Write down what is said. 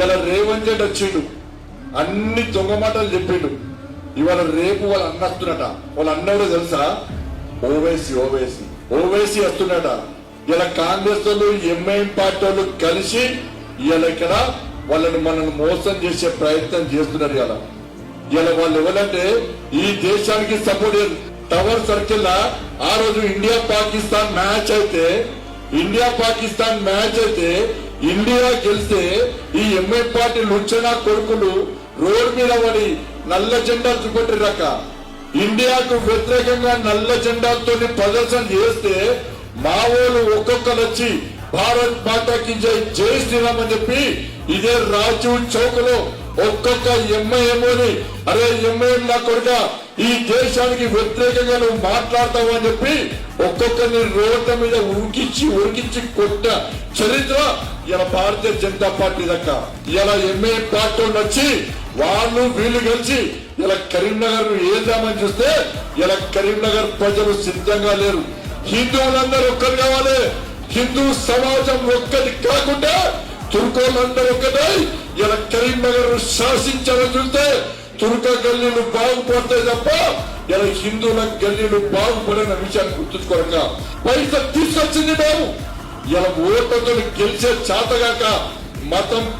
ఇలా రేవంత్ రెడ్డి వచ్చిండు. అన్ని దొంగ మాటలు చెప్పిండు. ఇవాళ రేపు వాళ్ళ అన్న వస్తున్నట వాళ్ళ అన్న తెలుసా? ఓవైసీ ఓవైసీ. ఓవైసీ వస్తున్నట ఇలా కాంగ్రెస్ వాళ్ళు ఎంఐఎం పార్టీ వాళ్ళు కలిసి ఇలా ఇక్కడ వాళ్ళని మనల్ని మోసం చేసే ప్రయత్నం చేస్తున్నారు ఇలా ఇలా వాళ్ళు ఎవరంటే ఈ దేశానికి సపోర్ట్ టవర్ సర్కిల్ ఆ రోజు ఇండియా పాకిస్తాన్ మ్యాచ్ అయితే ఇండియా పాకిస్తాన్ మ్యాచ్ అయితే ఇండియా గెలిస్తే ఈ ఎంఐ పార్టీ లుచ్చనా కొడుకులు రోడ్ మీద పడి నల్ల జెండాలు చూపెట్టిరక్క ఇండియాకు వ్యతిరేకంగా నల్ల జెండాలతో ప్రదర్శన చేస్తే మా వాళ్ళు ఒక్కొక్కరు వచ్చి భారత్ మాతాకి జై జై శ్రీరామ్ అని చెప్పి ఇదే రాజు చౌక్లో ఒక్కొక్క ఎంఐఎంఓని అరే ఎంఐఎం నా కొడుక ఈ దేశానికి వ్యతిరేకంగా నువ్వు మాట్లాడతావు అని చెప్పి ఒక్కొక్కరిని రోడ్ల మీద ఉరికించి ఉరికించి కొట్ట. చరిత్ర ఇలా భారతీయ జనతా పార్టీ దక్క ఇలా ఎంఏ ప్లాట్ఫామ్ వచ్చి వాళ్ళు వీళ్ళు కలిసి ఇలా కరీంనగర్ను ఏదామని చూస్తే ఇలా కరీంనగర్ ప్రజలు సిద్ధంగా లేరు. హిందువులందరూ ఒక్కరు కావాలి. హిందూ సమాజం ఒక్కటి కాకుండా తుర్కోలందరూ ఒక్కటై. ఇలా కరీంనగర్ శాసించాలని చూస్తే తుర్క గల్లీలు బాగుపడతాయి తప్ప ఇలా హిందువుల గల్లీలు బాగుపడని విషయాన్ని గుర్తుంచుకోరంగా. పైస తీసుకొచ్చింది మేము. ఇలా ఓట్లతో గెలిచే చేతగాక మతం